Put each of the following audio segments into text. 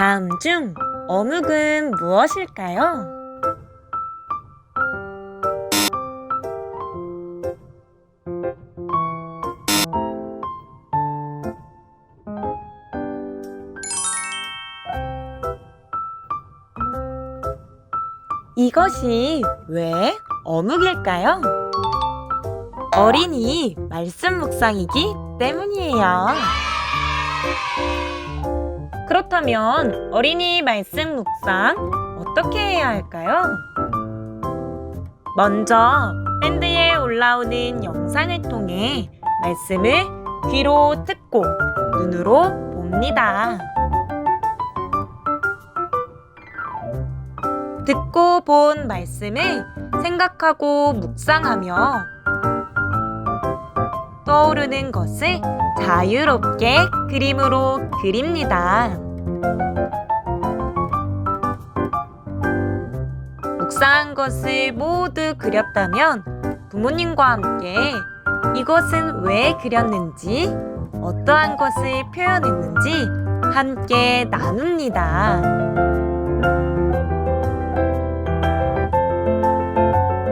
다음 중 어묵은 무엇일까요? 이것이 왜 어묵일까요? 어린이 말씀 묵상이기 때문이에요. 그렇다면 어린이 말씀 묵상 어떻게 해야 할까요? 먼저 밴드에 올라오는 영상을 통해 말씀을 귀로 듣고 눈으로 봅니다. 듣고 본 말씀을 생각하고 묵상하며 떠오르는 것을 자유롭게 그림으로 그립니다. 묵상한 것을 모두 그렸다면 부모님과 함께 이것은 왜 그렸는지, 어떠한 것을 표현했는지 함께 나눕니다.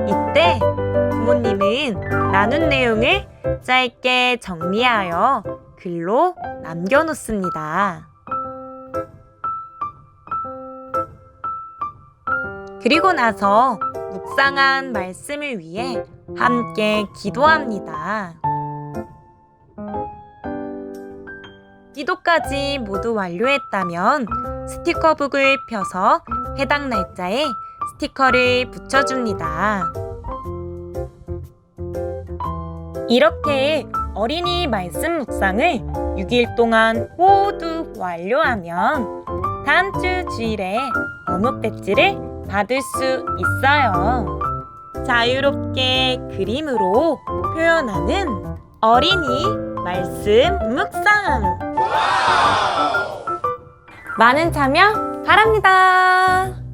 이때 부모님은 나눈 내용을 짧게 정리하여 글로 남겨놓습니다. 그리고 나서 묵상한 말씀을 위해 함께 기도합니다. 기도까지 모두 완료했다면 스티커북을 펴서 해당 날짜에 스티커를 붙여줍니다. 이렇게 어린이 말씀 묵상을 6일 동안 모두 완료하면 다음 주 주일에 어묵 배지를 받을 수 있어요. 자유롭게 그림으로 표현하는 어린이 말씀 묵상. 많은 참여 바랍니다.